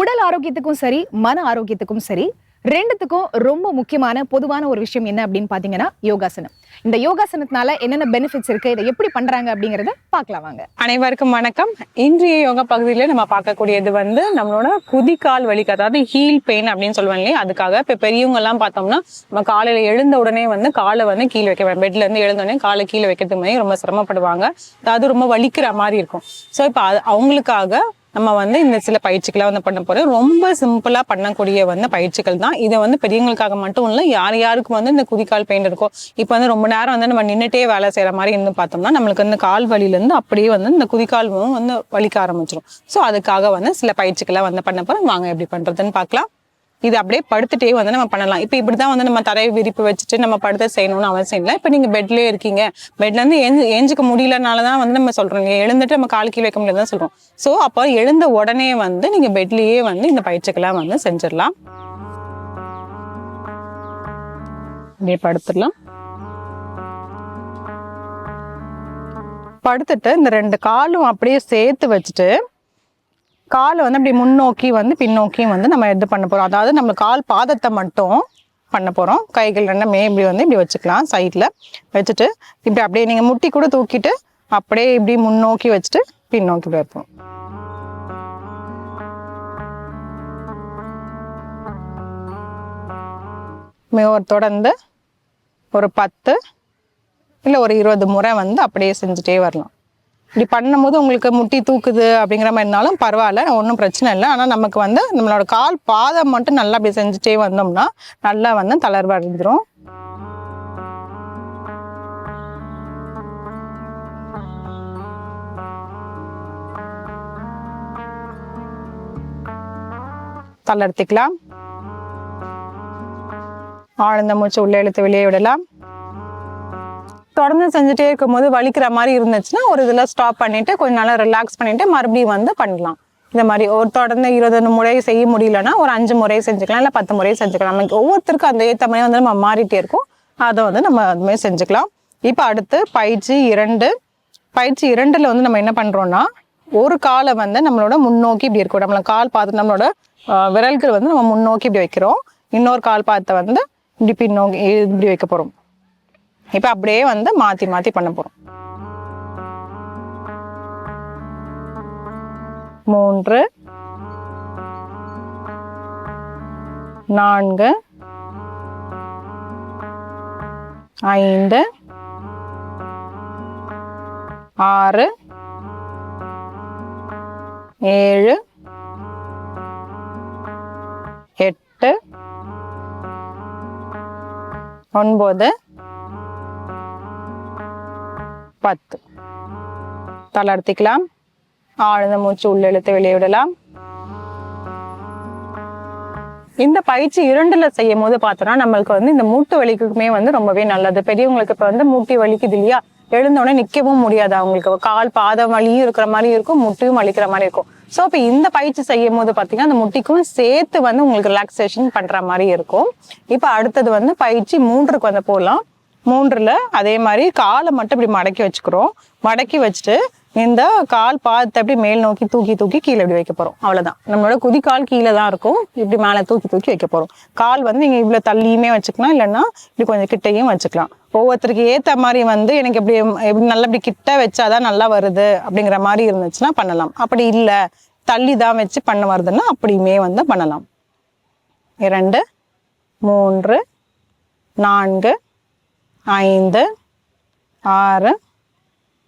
உடல் ஆரோக்கியத்துக்கும் சரி மன ஆரோக்கியத்துக்கும் சரி ரெண்டுத்துக்கும் ரொம்ப முக்கியமான பொதுவான ஒரு விஷயம் என்ன அப்படின்னு பாத்தீங்கன்னா யோகாசனம். இந்த யோகாசனத்தினால என்னென்ன பெனிஃபிட்ஸ் இருக்கு இதை எப்படி பண்றாங்க அப்படிங்கறத பார்க்கலாம் வாங்க. அனைவருக்கும் வணக்கம். இன்றைய யோகா பகுதியில நம்ம பார்க்கக்கூடியது வந்து நம்மளோட குதிக்கால் வலிக்கு அதாவது ஹீல் பெயின் அப்படின்னு சொல்லுவாங்க இல்லையா? அதுக்காக இப்போ பெரியவங்க எல்லாம் பார்த்தோம்னா நம்ம காலையில எழுந்த உடனே வந்து காலை வந்து கீழே வைக்க பெட்ல இருந்து எழுந்த உடனே காலை கீழே வைக்கிறதுக்கு முன்னாடி ரொம்ப சிரமப்படுவாங்க. அதாவது ரொம்ப வலிக்கிற மாதிரி இருக்கும். ஸோ இப்போ அவங்களுக்காக நம்ம வந்து இந்த சில பயிற்சிகளை வந்து பண்ண போறோம். ரொம்ப சிம்பிளா பண்ணக்கூடிய வந்து பயிற்சிகள் தான். இதை வந்து பெரியவங்களுக்காக மட்டும் இல்லை யார் யாருக்கு வந்து இந்த குதிக்கால் பெயின் இருக்கோ இப்போ வந்து ரொம்ப நேரம் வந்து நம்ம நின்றுட்டே வேலை செய்யற மாதிரி இருந்து பார்த்தோம்னா நம்மளுக்கு இந்த கால் வலியிலேருந்து அப்படியே வந்து இந்த குதிக்கால் வந்து வலிக்க ஆரம்பிச்சிடும் ஸோ அதுக்காக வந்து சில பயிற்சிகளை வந்து பண்ண போறோம். வாங்க எப்படி பண்றதுன்னு பார்க்கலாம். இது அப்படியே படுத்துட்டே வந்து நம்ம பண்ணலாம். இப்போ இப்படி தான் வந்து நம்ம தரையை விரிப்பு வச்சுட்டு நம்ம படுத்து செய்யணும்னு அவசியம் இல்லை. இப்போ நீங்கள் பெட்லேயே இருக்கீங்க. பெட்லேருந்து இருந்து ஏஞ்சிக்க முடியலனால தான் வந்து நம்ம சொல்கிறோம் நீங்கள் எழுந்துட்டு நம்ம கால் கீழே வைக்க முடியாது தான் சொல்கிறோம் ஸோ அப்போ எழுந்த உடனே வந்து நீங்கள் பெட்லேயே வந்து இந்த பயிற்சிக்கெல்லாம் வந்து செஞ்சிடலாம். அப்படியே படுத்துடலாம். படுத்துட்டு இந்த ரெண்டு காலும் அப்படியே சேர்த்து வச்சுட்டு காலை வந்து அப்படி முன்னோக்கி வந்து பின்னோக்கியும் வந்து நம்ம இது பண்ண போகிறோம் அதாவது நம்ம கால் பாதத்தை மட்டும் பண்ண போகிறோம் கைகள் ரெண்டுமே இப்படி வந்து இப்படி வச்சுக்கலாம் சைடில் வச்சுட்டு இப்படி அப்படியே நீங்கள் முட்டி கூட தூக்கிட்டு அப்படியே இப்படி முன்னோக்கி வச்சுட்டு பின்னோக்கி வைப்போம். மே- ஒரு தொடர்ந்து ஒரு பத்து இல்லை ஒரு இருபது முறை வந்து அப்படியே செஞ்சுட்டே வரலாம். இப்படி பண்ணும்போது உங்களுக்கு முட்டி தூக்குது அப்படிங்கிற மாதிரி இருந்தாலும் பரவாயில்ல ஒன்றும் பிரச்சனை இல்லை. ஆனால் நமக்கு வந்து நம்மளோட கால் பாதம் மட்டும் நல்லா அப்படி செஞ்சுட்டே வந்தோம்னா நல்லா வந்து தளர்வு அடைஞ்சிரும். தளர்த்திக்கலாம். ஆழ்ந்த மூச்சு உள்ளே இழுத்து வெளியே விடலாம். தொடர்ந்து செஞ்சுட்டே இருக்கும்போது வலிக்கிற மாதிரி இருந்துச்சுன்னா ஒரு இதில் ஸ்டாப் பண்ணிவிட்டு கொஞ்சம் நாளாக ரிலாக்ஸ் பண்ணிவிட்டு மறுபடியும் வந்து பண்ணலாம். இந்த மாதிரி ஒரு தொடர்ந்து இருபது முறை செய்ய முடியலன்னா ஒரு அஞ்சு முறை செஞ்சுக்கலாம் இல்லை பத்து முறை செஞ்சுக்கலாம். நமக்கு ஒவ்வொருத்தருக்கும் அந்த ஏற்ற மாதிரி வந்து நம்ம மாறிட்டே இருக்கோம். அதை வந்து நம்ம அதுமாதிரி செஞ்சுக்கலாம். இப்போ அடுத்து பயிற்சி இரண்டு. பயிற்சி இரண்டில் வந்து நம்ம என்ன பண்ணுறோன்னா ஒரு காலை வந்து நம்மளோட முன்னோக்கி இப்படி இருக்கும். நம்மள கால் பார்த்து நம்மளோட விரல்கள் வந்து நம்ம முன்னோக்கி இப்படி வைக்கிறோம். இன்னொரு கால் பார்த்த வந்து இப்படி பின்னோக்கி இப்படி வைக்க போகிறோம் இப்போ அப்படியே வந்து மாத்தி மாத்தி பண்ண போறோம். மூன்று நான்கு ஐந்து ஆறு ஏழு எட்டு ஒன்பது பத்து. தளர்த்திக்கலாம். ஆழ்ந்த மூச்சு உள்ளெழுத்து வெளியிடலாம். இந்த பயிற்சி இரண்டுல செய்யும் போது பார்த்தோம்னா நம்மளுக்கு வந்து இந்த மூட்டு வலிக்குமே வந்து ரொம்பவே நல்லது. பெரியவங்களுக்கு இப்ப வந்து மூட்டி வலிக்குது இல்லையா? எழுந்த உடனே நிக்கவும் முடியாது அவங்களுக்கு. கால் பாதம் வலியும் இருக்கிற மாதிரி இருக்கும் முட்டியும் வலிக்கிற மாதிரி இருக்கும். ஸோ இப்போ இந்த பயிற்சி செய்யும் போது பார்த்தீங்கன்னா அந்த முட்டிக்கும் சேர்த்து வந்து உங்களுக்கு ரிலாக்ஸேஷன் பண்ற மாதிரி இருக்கும். இப்போ அடுத்தது வந்து பயிற்சி மூன்றுக்கு வந்து போகலாம் மூன்றில் அதே மாதிரி காலை மட்டும் இப்படி மடக்கி வச்சுக்கிறோம். மடக்கி வச்சுட்டு இந்த கால் பாதத்தை அப்படி மேல் நோக்கி தூக்கி தூக்கி கீழே இப்படி வைக்க போகிறோம் அவ்வளோதான் நம்மளோட குதிக்கால் கீழே தான் இருக்கும். இப்படி மேலே தூக்கி தூக்கி வைக்க போகிறோம் கால் வந்து நீங்கள் இவ்வளோ தள்ளியுமே வச்சுக்கலாம். இல்லைன்னா இப்படி கொஞ்சம் கிட்டையும் வச்சுக்கலாம். ஒவ்வொருத்தருக்கு ஏற்ற மாதிரி வந்து எனக்கு இப்படி எப்படி நல்லா இப்படி கிட்ட வச்சாதான் நல்லா வருது அப்படிங்கிற மாதிரி இருந்துச்சுன்னா பண்ணலாம். அப்படி இல்லை தள்ளி தான் வச்சு பண்ண வருதுன்னா அப்படியுமே வந்து பண்ணலாம். இரண்டு மூன்று நான்கு ஐந்து ஆறு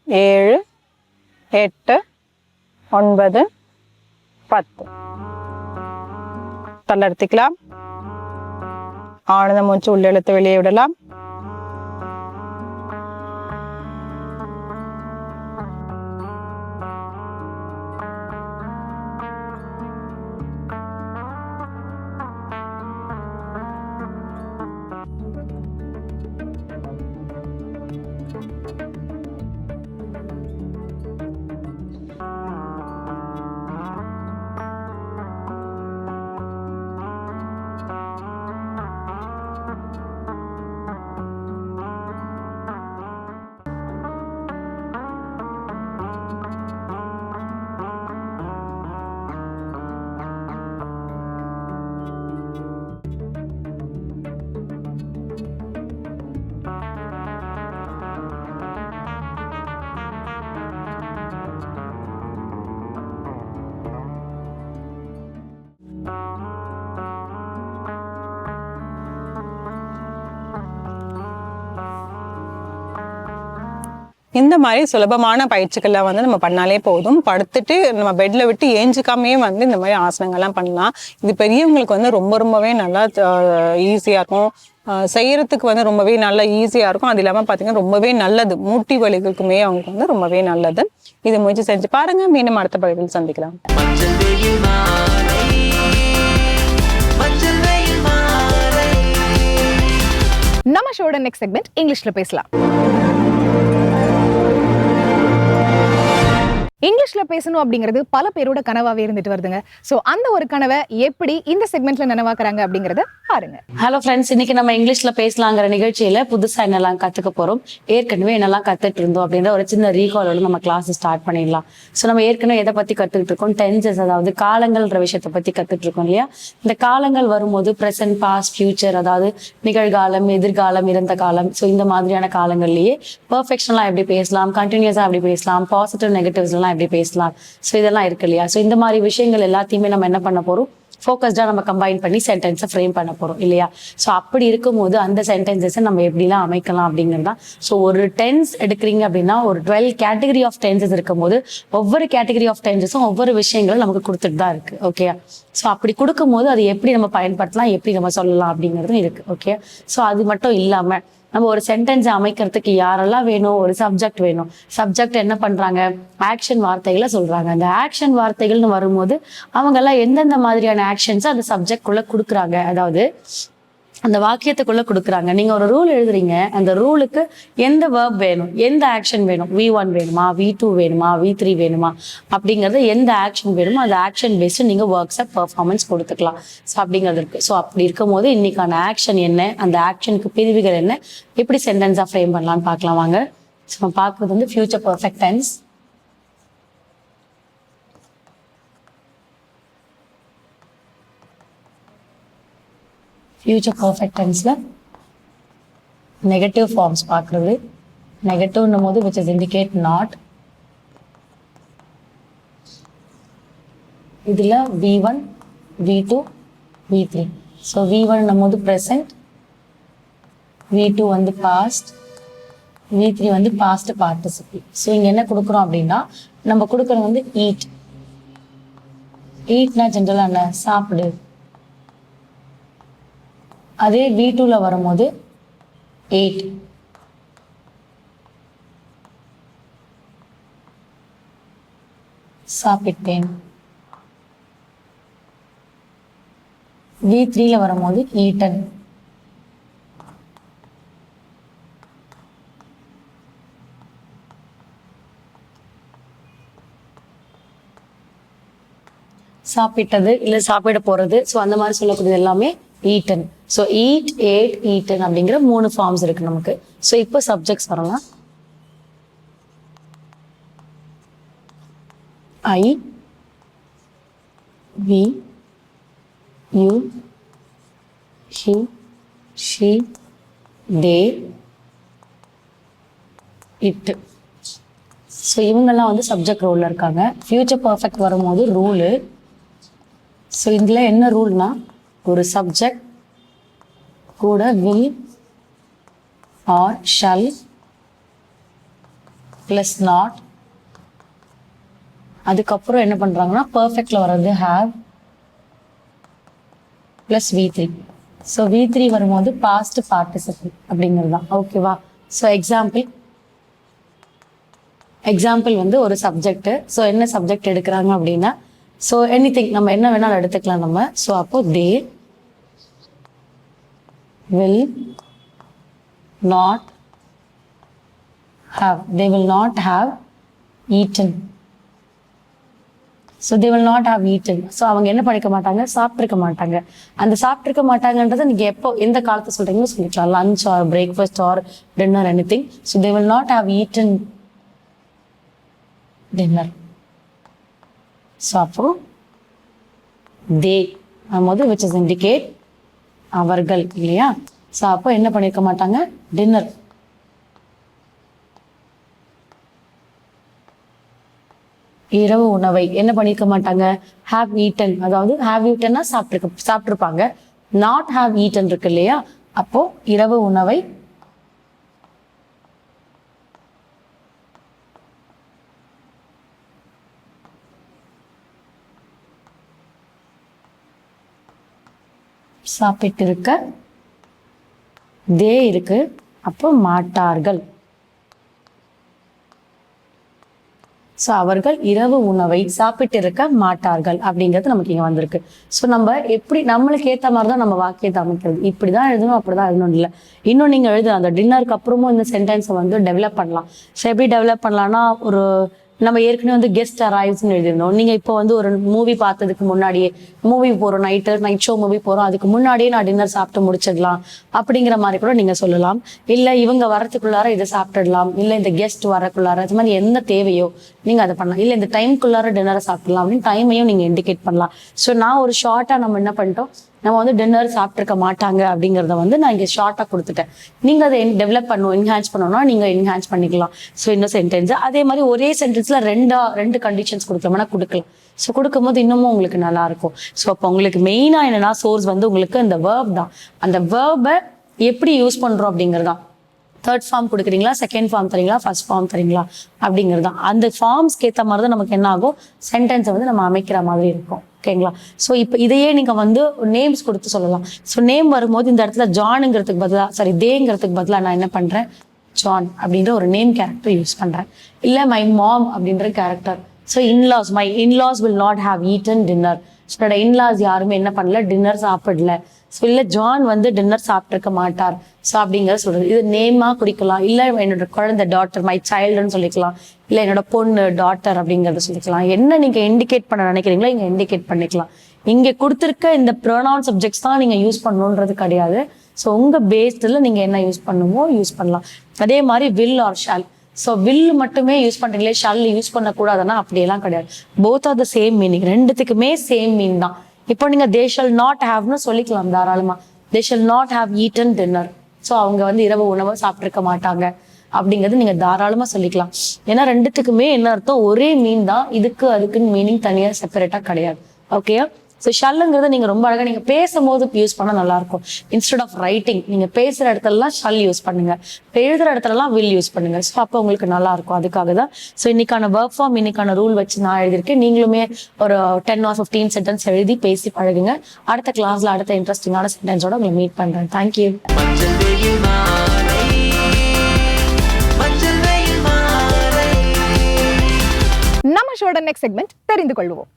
ஏழு எட்டு ஒன்பது பத்து. தளர்த்திக்கலாம் ஆழ்ந்த மூச்சு உள்ளெழுத்து வெளியே விடலாம். இந்த மாதிரி சுலபமான பயிற்சிகளை வந்து நம்ம பண்ணாலே போதும். படுத்துட்டு நம்ம பெட்ல விட்டு ஏஞ்சிக்காமே வந்து இந்த மாதிரி ஆசனங்கள்லாம் பண்ணலாம். இது பெரியவங்களுக்கு வந்து ரொம்ப ரொம்பவே நல்லா ஈஸியாக இருக்கும். ஆஹ் செய்யறதுக்கு வந்து ரொம்பவே நல்லா ஈஸியாக இருக்கும். அது இல்லாமல் பார்த்தீங்கன்னா ரொம்பவே நல்லது. மூட்டி வலிகளுக்குமே அவங்களுக்கு வந்து ரொம்பவே நல்லது. இது முயற்சி செஞ்சு பாருங்க. மீண்டும் அடுத்த பகுதியில் சந்திக்கலாம். நம்ம ஷோட நெக்ஸ்ட் செக்மெண்ட் இங்கிலீஷ்ல பேசலாம். இங்கிலீஷ்ல பேசணும் அப்படிங்கிறது பல பேரோட கனவாவே இருந்துட்டு வருதுங்க. ஸோ அந்த ஒரு கனவை எப்படி இந்த செக்மெண்ட்ல நனவாக்குறாங்க அப்படிங்கறத பாருங்க. ஹலோ ஃப்ரெண்ட்ஸ் இன்னைக்கு நம்ம இங்கிலீஷ்ல பேசலாங்கிற நிகழ்ச்சியில புதுசா என்னெல்லாம் கத்துக்க போறோம்? ஏற்கனவே என்னெல்லாம் கத்துட்டு இருந்தோம் அப்படின்ற ஒரு சின்ன ரீகாலோட நம்ம கிளாஸ் ஸ்டார்ட் பண்ணிடலாம். ஸோ நம்ம ஏற்கனவே எதை பத்தி கத்துக்கிட்டு இருக்கோம்? டென்சஸ் அதாவது காலங்கள்ன்ற விஷயத்தை பத்தி கத்துட்டு இருக்கோம் இல்லையா? இந்த காலங்கள் வரும்போது ப்ரெசன்ட் பாஸ்ட் ஃபியூச்சர் அதாவது நிகழ்காலம் எதிர்காலம் இறந்த காலம் ஸோ இந்த மாதிரியான காலங்கள்லயே பர்ஃபெக்ஷன்லாம் எப்படி பேசலாம்? கண்டினியூஸா எப்படி பேசலாம்? பாசிட்டிவ் நெகட்டிவ்ஸ் எல்லாம் எப்படி பேசலாம்? ஸோ இதெல்லாம் இருக்கு இல்லையா? ஸோ இந்த மாதிரி விஷயங்கள் எல்லாத்தையுமே நம்ம என்ன பண்ண போறோம்? ஃபோக்கஸ்டாக நம்ம கம்பைன் பண்ணி சென்டென்ஸை ஃப்ரேம் பண்ண போகிறோம் இல்லையா? ஸோ அப்படி இருக்கும்போது அந்த சென்டென்சஸை நம்ம எப்படிலாம் அமைக்கலாம் அப்படிங்கிறது தான். ஸோ ஒரு டென்ஸ் எடுக்கிறீங்க அப்படின்னா ஒரு டுவெல் கேட்டகரி ஆஃப் டென்சஸ் இருக்கும்போது ஒவ்வொரு கேட்டகரி ஆஃப் டென்சஸும் ஒவ்வொரு விஷயங்களும் நமக்கு கொடுத்துட்டு தான் இருக்கு ஓகே ஸோ அப்படி கொடுக்கும்போது அது எப்படி நம்ம பயன்படுத்தலாம் எப்படி நம்ம சொல்லலாம் அப்படிங்கிறதும் இருக்கு ஓகே ஸோ அது மட்டும் இல்லாமல் நம்ம ஒரு சென்டென்ஸ் அமைக்கிறதுக்கு யாரெல்லாம் வேணும்? ஒரு சப்ஜெக்ட் வேணும். சப்ஜெக்ட் என்ன பண்றாங்க? ஆக்ஷன் வார்த்தைகளை சொல்றாங்க. அந்த ஆக்ஷன் வார்த்தைகள்னு வரும்போது அவங்க எல்லாம் எந்தெந்த மாதிரியான ஆக்ஷன்ஸ் அந்த சப்ஜெக்ட் குள்ள கொடுக்குறாங்க? அதாவது அந்த வாக்கியத்துக்குள்ள கொடுக்குறாங்க. நீங்க ஒரு ரூல் எழுதுறீங்க. அந்த ரூலுக்கு எந்த வேர்ப் வேணும்? எந்த ஆக்ஷன் வேணும்? வி ஒன் வேணுமா? வி டூ வேணுமா? வி த்ரீ வேணுமா? அப்படிங்கிறது எந்த ஆக்ஷன் வேணுமோ அந்த ஆக்ஷன் பேஸ்டு நீங்க ஒர்க்ஸை பெர்ஃபார்மன்ஸ் கொடுத்துக்கலாம். ஸோ அப்படிங்கிறது இருக்கு. ஸோ அப்படி இருக்கும் போது இன்னைக்கான ஆக்ஷன் என்ன? அந்த ஆக்ஷனுக்கு பிரிவுகள் என்ன? எப்படி சென்டென்ஸாக ஃப்ரேம் பண்ணலாம்னு பார்க்கலாம் வாங்க. ஸோ நம்ம பார்க்குறது வந்து future perfect tense future perfect டென்ஸில் negative forms பார்க்குறது. நெகட்டிவ்னும் போது விச் இஸ் இண்டிகேட் நாட் இதில் V one V two V three so V ஒன்னும் போது ப்ரெசன்ட் வி டூ வந்து பாஸ்ட் வி த்ரீ வந்து பாஸ்ட் பார்ட்டிசிபி ஸோ இங்கே என்ன கொடுக்குறோம் அப்படின்னா நம்ம கொடுக்குறது வந்து ஈட் ஈட்னா ஜென்ரலாக என்ன? சாப்பிடு. அதே வி டூவில் வரும்போது எயிட் சாப்பிட்டேன். வி த்ரீல வரும்போது ஈட்டன் சாப்பிட்டது இல்லை சாப்பிட போறது ஸோ அந்த மாதிரி சொல்லக்கூடியது எல்லாமே eaten so eat ate eaten அப்படிங்கிற மூணு ஃபார்ம்ஸ் இருக்கு நமக்கு. ஸோ இப்போ சப்ஜெக்ட்ஸ் வரலாம். I we you he she they it so இவங்கெல்லாம் வந்து சப்ஜெக்ட் ரோலில் இருக்காங்க. ஃபியூச்சர் பர்ஃபெக்ட் வரும்போது ரூலு ஸோ இதில் என்ன ரூல்னா ஒரு சப்ஜெக்ட் கூட will or shall plus not அதுக்கப்புறம் என்ன பண்ணுறாங்கன்னா பர்ஃபெக்டில் வர்றது have plus V three so V three வரும்போது பாஸ்ட் பார்ட்டிசிபிள் அப்படிங்கிறது தான். ஓகேவா ஸோ எக்ஸாம்பிள் எக்ஸாம்பிள் வந்து ஒரு சப்ஜெக்ட் ஸோ என்ன சப்ஜெக்ட் எடுக்கிறாங்க அப்படின்னா ஸோ எனி நம்ம என்ன வேணாலும் எடுத்துக்கலாம் நம்ம. ஸோ அப்போ they will not have they will not have eaten so they will not have eaten so அவங்க என்ன பண்ணிக்க மாட்டாங்க? சாப்பிட்ருக்க மாட்டாங்க. அந்த சாப்பிட்ருக்க மாட்டாங்கன்றதை நீங்கள் எப்போ எந்த காலத்தை சொல்கிறீங்களோ சொல்லிக்கலாம். Lunch or breakfast or dinner anything so they will not have eaten dinner so அப்போ தே போது விச் இஸ் இண்டிகேட் அவர்கள் இல்லையா? ஸோ அப்போ என்ன பண்ணியிருக்க மாட்டாங்க? டின்னர் இரவு உணவை என்ன பண்ணியிருக்க மாட்டாங்க? ஹாவ் ஈட்டன் அதாவது ஹாவ் ஈட்டன்னா சாப்பிட்டுருக்க சாப்பிட்ருப்பாங்க நாட் ஹாவ் ஈட்டன் இருக்கு இல்லையா? அப்போ இரவு உணவை சாப்பிட்டிருக்க தே இருக்கு. அப்போ மாட்டார்கள். ஸோ அவர்கள் இரவு உணவை சாப்பிட்டிருக்க மாட்டார்கள் அப்படிங்கிறது நமக்கு இங்கே வந்திருக்கு. ஸோ நம்ம எப்படி நம்மளுக்கு ஏற்ற மாதிரி தான் நம்ம வாக்கியத்தை அமைக்கிறது. இப்படி தான் எழுதணும் அப்படி தான் எழுதணும் இல்லை. இன்னும் நீங்கள் எழுதலாம் அந்த டின்னருக்கு அப்புறமும் இந்த சென்டென்ஸை வந்து டெவலப் பண்ணலாம். ஸோ எப்படி டெவலப் பண்ணலாம்னா ஒரு நம்ம ஏற்கனவே வந்து கெஸ்ட் அரைவ்ஸ்னு எழுதியிருந்தோம். நீங்கள் இப்போ வந்து ஒரு மூவி பார்த்ததுக்கு முன்னாடியே மூவி போகிறோம் நைட்டு நைட் ஷோ மூவி போகிறோம் அதுக்கு முன்னாடியே நான் டின்னர் சாப்பிட்டு முடிச்சிடலாம் அப்படிங்கிற மாதிரி கூட நீங்கள் சொல்லலாம். இல்லை இவங்க வரத்துக்குள்ளார இதை சாப்பிட்டுடலாம். இல்லை இந்த கெஸ்ட் வரக்குள்ளார அது மாதிரி என்ன தேவையோ நீங்கள் அதை பண்ணலாம். இல்லை இந்த டைம்குள்ளார டின்னரை சாப்பிடலாம் அப்படின்னு டைமையும் நீங்கள் இண்டிகேட் பண்ணலாம். ஸோ நான் ஒரு ஷார்ட்டாக நம்ம என்ன பண்ணிட்டோம்? நம்ம வந்து டின்னர் சாப்பிட்ருக்க மாட்டாங்க அப்படிங்கிறத வந்து நான் இங்கே ஷார்ட்டாக கொடுத்துட்டேன். நீங்கள் அதை டெவலப் பண்ணணும் என்ஹான்ஸ் பண்ணணும்னா நீங்கள் என்ஹான்ஸ் பண்ணிக்கலாம். ஸோ இன்னும் சென்டென்ஸ் அதே மாதிரி ஒரே சென்டென்ஸில் ரெண்டா ரெண்டு கண்டிஷன்ஸ் கொடுக்கலாம்னா கொடுக்கலாம். ஸோ கொடுக்கும்போது இன்னமும் உங்களுக்கு நல்லாயிருக்கும் ஸோ அப்போ உங்களுக்கு மெயினாக என்னென்னா சோர்ஸ் வந்து உங்களுக்கு இந்த வேர்ப் தான். அந்த வேர்பை எப்படி யூஸ் பண்ணுறோம் அப்படிங்கிறது. தான் தேர்ட் ஃபார்ம் கொடுக்குறீங்களா? செகண்ட் ஃபார்ம் தரீங்களா? ஃபர்ஸ்ட் ஃபார்ம் தரீங்களா? அப்படிங்கிறது. தான் அந்த ஃபார்ம்ஸ்க்கு ஏற்ற மாதிரி தான் நமக்கு என்ன ஆகும்? சென்டென்ஸை வந்து நம்ம அமைக்கிற மாதிரி இருக்கும். ஓகேங்களா? ஸோ இப்போ இதையே நீங்கள் வந்து நேம்ஸ் கொடுத்து சொல்லலாம். ஸோ நேம் வரும்போது இந்த இடத்துல ஜானுங்கிறதுக்கு பதிலாக சாரி தேங்கிறதுக்கு பதிலாக நான் என்ன பண்ணுறேன் ஜான் அப்படின்ற ஒரு நேம் கேரக்டர் யூஸ் பண்ணுறேன் இல்லை மை மாம் அப்படின்ற character so in laws my in laws will not have eaten dinner என்னோட இன்லாஸ் யாருமே என்ன பண்ணல டின்னர் சாப்பிடல. ஸோ இல்லை ஜான் வந்து டின்னர் சாப்பிட்ருக்க மாட்டார். ஸோ அப்படிங்கிறத சொல்றது. இது நேமாக குறிக்கலாம். இல்லை என்னோட குழந்தை டாட்டர் மை சைல்டுன்னு சொல்லிக்கலாம். இல்லை என்னோட பொண்ணு டாட்டர் அப்படிங்கிறத சொல்லிக்கலாம். என்ன நீங்கள் இண்டிகேட் பண்ண நினைக்கிறீங்களோ இங்கே இண்டிகேட் பண்ணிக்கலாம். இங்கே கொடுத்துருக்க இந்த ப்ரொனவுன் சப்ஜெக்ட்ஸ் தான் நீங்கள் யூஸ் பண்ணணுன்றது கிடையாது. ஸோ உங்கள் பேஸ்டில் நீங்கள் என்ன யூஸ் பண்ணுமோ யூஸ் பண்ணலாம். அதே மாதிரி will or shall so will மட்டுமே யூஸ் பண்ணுறீங்களே ஷல் யூஸ் பண்ணக்கூடாதுன்னா அப்படியெல்லாம் கிடையாது. Both are the same meaning ரெண்டுத்துக்குமே சேம் மீன் தான். இப்போ நீங்கள் தே ஷல் நாட் ஹாவ்னு சொல்லிக்கலாம் தாராளமாக they shall not have eaten dinner so அவங்க வந்து இரவு உணவை சாப்பிட்ருக்க மாட்டாங்க. அப்படிங்கிறது நீங்கள் தாராளமாக சொல்லிக்கலாம். ஏன்னா ரெண்டுத்துக்குமே என்ன அர்த்தம்? ஒரே மீன் தான். இதுக்கு அதுக்குன்னு மீனிங் தனியாக செப்பரேட்டாக கிடையாது. ஓகேயா ஸோ ஷல்லுங்கிறத நீங்கள் ரொம்ப அழகாக நீங்கள் பேசும்போது யூஸ் பண்ணால் நல்லாயிருக்கும் இன்ஸ்டெட் ஆஃப் ரைட்டிங் நீங்கள் பேசுகிற இடத்துலலாம் ஷல் யூஸ் பண்ணுங்க. இப்போ எழுதுகிற இடத்துலலாம் வில் யூஸ் பண்ணுங்க. ஸோ அப்போ உங்களுக்கு நல்லாயிருக்கும் அதுக்காக தான். ஸோ இன்னைக்கான ஒர்க் ஃபார்ம் இன்னைக்கான ரூல் வச்சு நான் எழுதியிருக்கேன். நீங்களுமே ஒரு டென் ஆர் ஃபிஃப்டீன் சென்டென்ஸ் எழுதி பேசி பழகுங்க. அடுத்த கிளாஸில் அடுத்த இன்ட்ரெஸ்டிங்கான சென்டென்ஸோட உங்களை மீட் பண்ணுறேன் தேங்க்யூ நம்ம ஷோட நெக்ஸ்ட் செக்மெண்ட் தெரிந்து கொள்வோம்.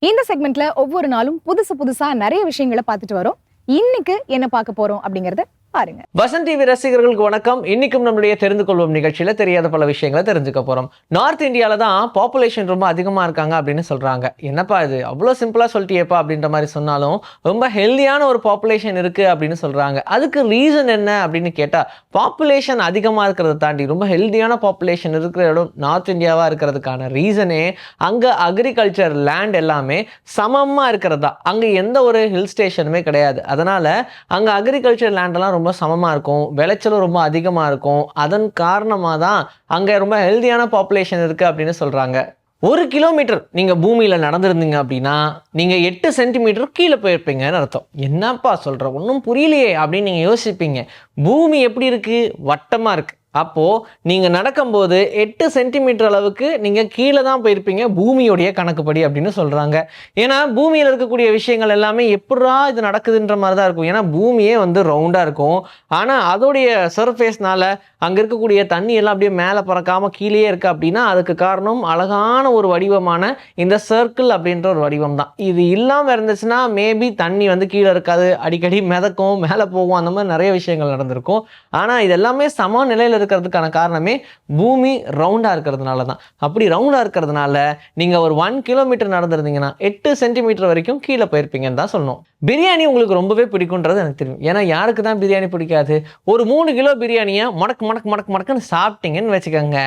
இந்த செக்மெண்ட்ல ஒவ்வொரு நாளும் புதுசு புதுசா நிறைய விஷயங்களை பார்த்துட்டு வரோம். இன்னைக்கு என்ன பார்க்க போறோம் அப்படிங்கறத பாருங்க. வசந்த் டிவி ரசிகர்களுக்கு வணக்கம். இன்னைக்கும் நம்மளுடைய தெரிந்து கொள்வோம் நிகழ்ச்சியில தெரியாத பல விஷயங்களை தெரிஞ்சுக்க போறோம். நார்த் இந்தியால தான் பாப்புலேஷன் ரொம்ப அதிகமா இருக்காங்க அப்படின்னு சொல்றாங்க. என்னப்பா இது? அவ்வளோ சிம்பிளா சொல்லிட்டியப்பா அப்படின்ற மாதிரி சொன்னாலும் ரொம்ப ஹெல்தியான ஒரு பாப்புலேஷன் இருக்கு அப்படின்னு சொல்றாங்க. அதுக்கு ரீசன் என்ன அப்படின்னு கேட்டா பாப்புலேஷன் அதிகமா இருக்கிறத தாண்டி ரொம்ப ஹெல்தியான பாப்புலேஷன் இருக்கிற இடம் நார்த் இந்தியாவா இருக்கிறதுக்கான ரீசனே அங்க அக்ரிகல்ச்சர் லேண்ட் எல்லாமே சமமா இருக்கிறதா? அங்க எந்த ஒரு ஹில் ஸ்டேஷனுமே கிடையாது. அதனால அங்க அக்ரிகல்ச்சர் லேண்டெல்லாம் ரொம்ப ரொம்ப சமமாக இருக்கும். விளைச்சலும் ரொம்ப அதிகமாக இருக்கும். அதன் காரணமாக தான் அங்கே ரொம்ப ஹெல்தியான பாப்புலேஷன் இருக்குது அப்படின்னு சொல்கிறாங்க ஒரு கிலோமீட்டர் நீங்கள் பூமியில் நடந்திருந்தீங்க அப்படின்னா நீங்கள் எட்டு சென்டிமீட்டர் கீழே போயிருப்பீங்கன்னு அர்த்தம். என்னப்பா சொல்கிற ஒன்றும் புரியலையே அப்படின்னு நீங்கள் யோசிப்பீங்க. பூமி எப்படி இருக்குது வட்டமாக இருக்குது அப்போது நீங்கள் நடக்கும்போது எட்டு சென்டிமீட்டர் அளவுக்கு நீங்கள் கீழே தான் போயிருப்பீங்க பூமியுடைய கணக்குப்படி அப்படின்னு சொல்கிறாங்க ஏன்னா பூமியில் இருக்கக்கூடிய விஷயங்கள் எல்லாமே எப்படா இது நடக்குதுன்ற மாதிரி தான் இருக்கும். ஏன்னா பூமியே வந்து ரவுண்டாக இருக்கும். ஆனால் அதோடைய சர்ஃபேஸ்னால் அங்கே இருக்கக்கூடிய தண்ணி எல்லாம் அப்படியே மேலே பறக்காமல் கீழேயே இருக்குது அப்படின்னா அதுக்கு காரணம் அழகான ஒரு வடிவமான இந்த சர்க்கிள் அப்படின்ற ஒரு வடிவம் தான். இது இல்லாமல் இருந்துச்சுன்னா மேபி தண்ணி வந்து கீழே இருக்காது. அடிக்கடி மிதக்கும் மேலே போகும் அந்த மாதிரி நிறைய விஷயங்கள் நடந்திருக்கும். ஆனால் இது எல்லாமே சம நிலையில இருக்கிறதுக்கான காரணமே பூமி ரவுண்டா இருக்கிறதுனால தான் அப்படி ரவுண்டா இருக்கிறதுனால நீங்க ஒரு ஒன் கிலோமீட்டர் நடந்திருந்தீங்கன்னா எட்டு சென்டிமீட்டர் வரைக்கும் கீழே போயிருப்பீங்கன்னு தான் சொல்லணும். பிரியாணி உங்களுக்கு ரொம்பவே பிடிக்குன்றது எனக்கு தெரியும். ஏன்னா யாருக்கு தான் பிரியாணி பிடிக்காது? ஒரு மூணு கிலோ பிரியாணியை மடக்கு மடக்கு மடக்கு மடக்குன்னு சாப்பிட்டீங்கன்னு வச்சுக்கோங்க.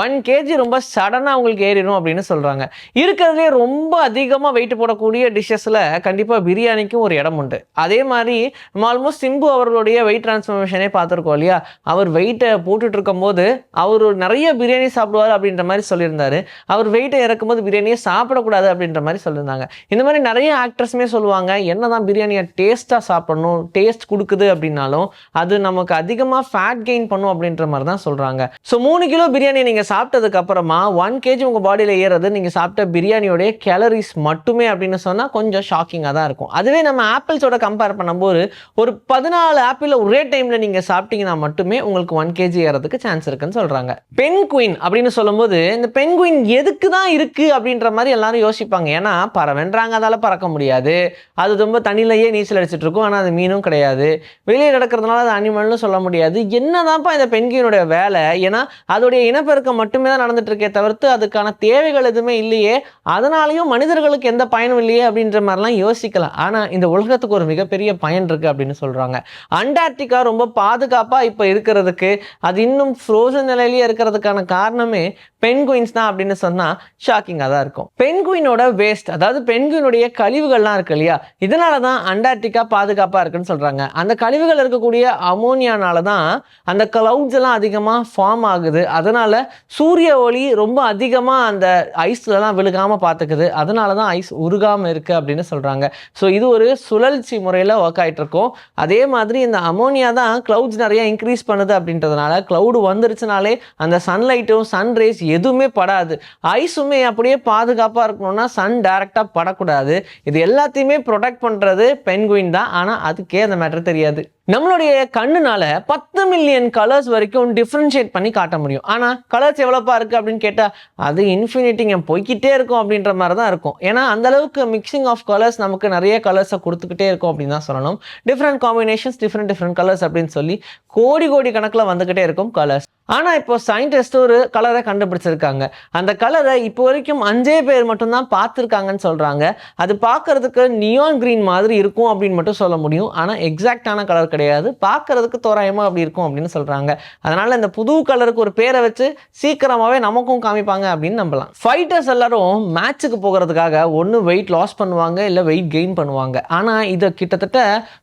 ஒன் கேஜி ரொம்ப சடனாக உங்களுக்கு ஏறிடும் அப்படின்னு சொல்கிறாங்க இருக்கிறதுலே ரொம்ப அதிகமாக வெயிட் போடக்கூடிய டிஷ்ஷஸில் கண்டிப்பாக பிரியாணிக்கும் ஒரு இடம் உண்டு. அதே மாதிரி நம்ம ஆல்மோஸ்ட் சிம்பு அவர்களுடைய வெயிட் டிரான்ஸ்ஃபர்மேஷனே பார்த்துருக்கோம் இல்லையா? அவர் வெயிட்டை போட்டுட்டு இருக்கும்போது அவர் நிறைய பிரியாணி சாப்பிடுவார் அப்படின்ற மாதிரி சொல்லியிருந்தார். அவர் வெயிட்டை இறக்கும்போது பிரியாணியை சாப்பிடக்கூடாது அப்படின்ற மாதிரி சொல்லியிருந்தாங்க. இந்த மாதிரி நிறைய ஆக்ட்ரஸுமே சொல்லுவாங்க என்னதான் பிரியாணியை டேஸ்ட்டாக சாப்பிடணும் டேஸ்ட் கொடுக்குது அப்படின்னாலும் அது நமக்கு அதிகமாக ஃபேட் கெயின் பண்ணும் அப்படின்ற மாதிரி தான் சொல்கிறாங்க ஸோ மூணு கிலோ பிரியாணி நீங்கள் நீங்கள் சாப்பிட்டதுக்கு அப்புறமா ஒன் கேஜி உங்கள் பாடியில் ஏறது நீங்கள் சாப்பிட்ட பிரியாணியோடைய கேலரிஸ் மட்டுமே அப்படின்னு சொன்னால் கொஞ்சம் ஷாக்கிங்காக தான் இருக்கும். அதுவே நம்ம ஆப்பிள்ஸோட கம்பேர் பண்ணும்போது ஒரு பதினாலு ஆப்பிளில் ஒரே டைமில் நீங்கள் சாப்பிட்டீங்கன்னா மட்டுமே உங்களுக்கு ஒன் கேஜி ஏறதுக்கு சான்ஸ் இருக்குன்னு சொல்கிறாங்க பெண் குயின் அப்படின்னு சொல்லும்போது இந்த பெண் குயின் எதுக்கு தான் இருக்குது அப்படின்ற மாதிரி எல்லாரும் யோசிப்பாங்க. ஏன்னா பறவைன்றாங்க அதால் பறக்க முடியாது. அது ரொம்ப தண்ணியிலேயே நீச்சல் அடிச்சிட்டு இருக்கும். ஆனால் அது மீனும் கிடையாது. வெளியே நடக்கிறதுனால அது அனிமல்னு சொல்ல முடியாது. என்னதான்ப்பா இந்த பென்குயினுடைய வேலை? ஏன்னா அதோடைய இனப்பெருக்கம் மட்டுமே தான் நடந்துட்டு இருக்கே தவிர்த்து அதுக்கான தேவைகள் எதுவுமே இல்லையே. அதனாலையும் மனிதர்களுக்கு எந்த பயனும் இல்லையே அப்படின்ற மாதிரிலாம் யோசிக்கலாம் ஆனால் இந்த உலகத்துக்கு ஒரு மிகப்பெரிய பயன் இருக்குது அப்படின்னு சொல்கிறாங்க அண்டார்டிகா ரொம்ப பாதுகாப்பாக இப்போ இருக்கிறதுக்கு அது இன்னும் ஃப்ரோசன் நிலையிலேயே இருக்கிறதுக்கான காரணமே பென்குயின்ஸ் தான் அப்படின்னு சொன்னால் ஷாக்கிங்காக தான் இருக்கும். பென்குயினோட வேஸ்ட் அதாவது பென்குயினுடைய கழிவுகள்லாம் இருக்கு இல்லையா? இதனால தான் அண்டார்டிகா பாதுகாப்பாக இருக்குன்னு சொல்கிறாங்க அந்த கழிவுகள் இருக்கக்கூடிய அமோனியானால தான் அந்த கிளவுட்ஸ் எல்லாம் அதிகமாக ஃபார்ம் ஆகுது. அதனால் சூரிய ஒளி ரொம்ப அதிகமாக அந்த ஐஸ்லலாம் விழுகாமல் பார்த்துக்குது அதனால தான் ஐஸ் உருகாமல் இருக்குது அப்படின்னு சொல்கிறாங்க ஸோ இது ஒரு சுழற்சி முறையில் ஒர்க் ஆகிட்ருக்கும் அதே மாதிரி இந்த அமோனியா தான் க்ளவுட்ஸ் நிறைய இன்க்ரீஸ் பண்ணுது அப்படின்றதுனால க்ளவுடு வந்துருச்சுனாலே அந்த சன்லைட்டும் சன் ரேஸ் எதுவுமே படாது. ஐஸுமே அப்படியே பாதுகாப்பாக இருக்கணும்னா சன் டைரெக்டாக படக்கூடாது. இது எல்லாத்தையுமே ப்ரொடெக்ட் பண்ணுறது பென்குயின் தான். ஆனால் அதுக்கே அந்த மேட்ரு தெரியாது. நம்மளுடைய கண்ணுனால பத்து மில்லியன் கலர்ஸ் வரைக்கும் டிஃப்ரென்ஷியேட் பண்ணி காட்ட முடியும். ஆனால் கலர்ஸ் எவ்வளோப்பா இருக்குது அப்படின்னு கேட்டால் அது இன்ஃபினிட்டிங்க போய்க்கிட்டே இருக்கும் அப்படின்ற மாதிரி தான் இருக்கும். ஏன்னா அந்த அளவுக்கு மிக்சிங் ஆஃப் கலர்ஸ் நமக்கு நிறைய கலர்ஸை கொடுத்துக்கிட்டே இருக்கும் அப்படின்னு தான் சொல்லணும். Different combinations different different colours அப்படின்னு சொல்லி கோடி கோடி கணக்கில் வந்துக்கிட்டே இருக்கும் கலர்ஸ் ஆனால் இப்போ சயின்டிஸ்ட் ஒரு கலரை கண்டுபிடிச்சிருக்காங்க. அந்த கலரை இப்போ வரைக்கும் அஞ்சே பேர் மட்டும்தான் பார்த்துருக்காங்கன்னு சொல்கிறாங்க அது பார்க்கறதுக்கு நியான் க்ரீன் மாதிரி இருக்கும் அப்படின்னு மட்டும் சொல்ல முடியும். ஆனால் எக்ஸாக்டான கலர் கிடையாது. பார்க்கறதுக்கு தோராயமாக அப்படி இருக்கும் அப்படின்னு சொல்கிறாங்க அதனால் இந்த புது கலருக்கு ஒரு பேரை வச்சு சீக்கிரமாகவே நமக்கும் காமிப்பாங்க அப்படின்னு நம்பலாம். ஃபைட்டர்ஸ் எல்லாரும் மேட்ச்சுக்கு போகிறதுக்காக ஒன்று வெயிட் லாஸ் பண்ணுவாங்க இல்லை வெயிட் கெயின் பண்ணுவாங்க. ஆனால் இதை கிட்டத்தட்ட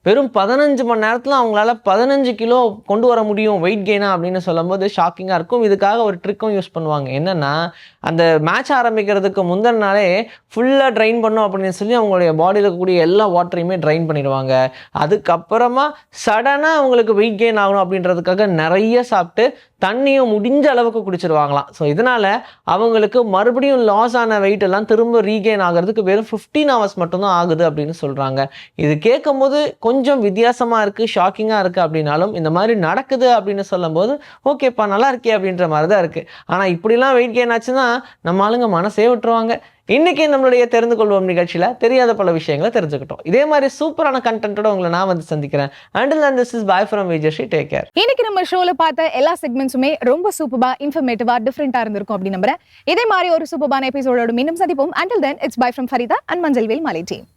வெறும் பதினஞ்சு மணி நேரத்தில் அவங்களால பதினஞ்சு கிலோ கொண்டு வர முடியும் வெயிட் கெயினா அப்படின்னு சொல்லும்போது ஷாக்கிங்காக இருக்கும். இதுக்காக ஒரு ட்ரிக்கும் யூஸ் பண்ணுவாங்க. என்னென்னா அந்த மேட்ச் ஆரம்பிக்கிறதுக்கு முந்தின நாளே ஃபுல்லாக ட்ரைன் பண்ணும் அப்படின்னு சொல்லி அவங்களுடைய பாடியில் இருக்கக்கூடிய எல்லா வாட்டரையுமே ட்ரைன் பண்ணிடுவாங்க. அதுக்கப்புறமா சடனாக அவங்களுக்கு வெயிட் கெயின் ஆகணும் அப்படின்றதுக்காக நிறைய சாப்பிட்டு தண்ணியும் முடிஞ்ச அளவுக்கு குடிச்சிருவாங்களாம். ஸோ இதனால் அவங்களுக்கு மறுபடியும் லாஸ் ஆன வெயிட் எல்லாம் திரும்ப ரீகெயின் ஆகிறதுக்கு வெறும் ஃபிஃப்டீன் ஹவர்ஸ் மட்டும்தான் ஆகுது அப்படின்னு சொல்கிறாங்க இது கேட்கும்போது கொஞ்சம் வித்தியாசமாக இருக்குது ஷாக்கிங்காக இருக்குது அப்படின்னாலும் இந்த மாதிரி நடக்குது அப்படின்னு சொல்லும்போது அப்பா நல்லா இருக்கே அப்படின்ற மாதிரி தான் இருக்குது ஆனால் இப்படிலாம் வெயிட் கெயின் ஆச்சுன்னா நம்ம ஆளுங்க மனசே விட்டுருவாங்க. இன்னைக்கு நம்மளுடைய தெரிந்து கொள்வோம் நிகழ்ச்சியில் தெரியாத பல விஷயங்களை தெரிஞ்சுக்கிட்டோம். இதே மாதிரி சூப்பரான கண்டென்ட்டோட உங்களை நான் வந்து சந்திக்கிறேன். Until and this is bye from Vijayasri take care இன்னைக்கு நம்ம ஷோல பார்த்த எல்லா செக்மெண்ட்ஸுமே ரொம்ப சூப்பராக இன்ஃபர்மேட்டிவாக டிஃப்ரெண்ட்டாக இருந்திருக்கும் அப்படின்னு நம்புறேன். இதே மாதிரி ஒரு சூப்பரான எபிசோடோட மீண்டும் சந்திப்போம். Until then it's bye from Farida and Manjal Vel Malai team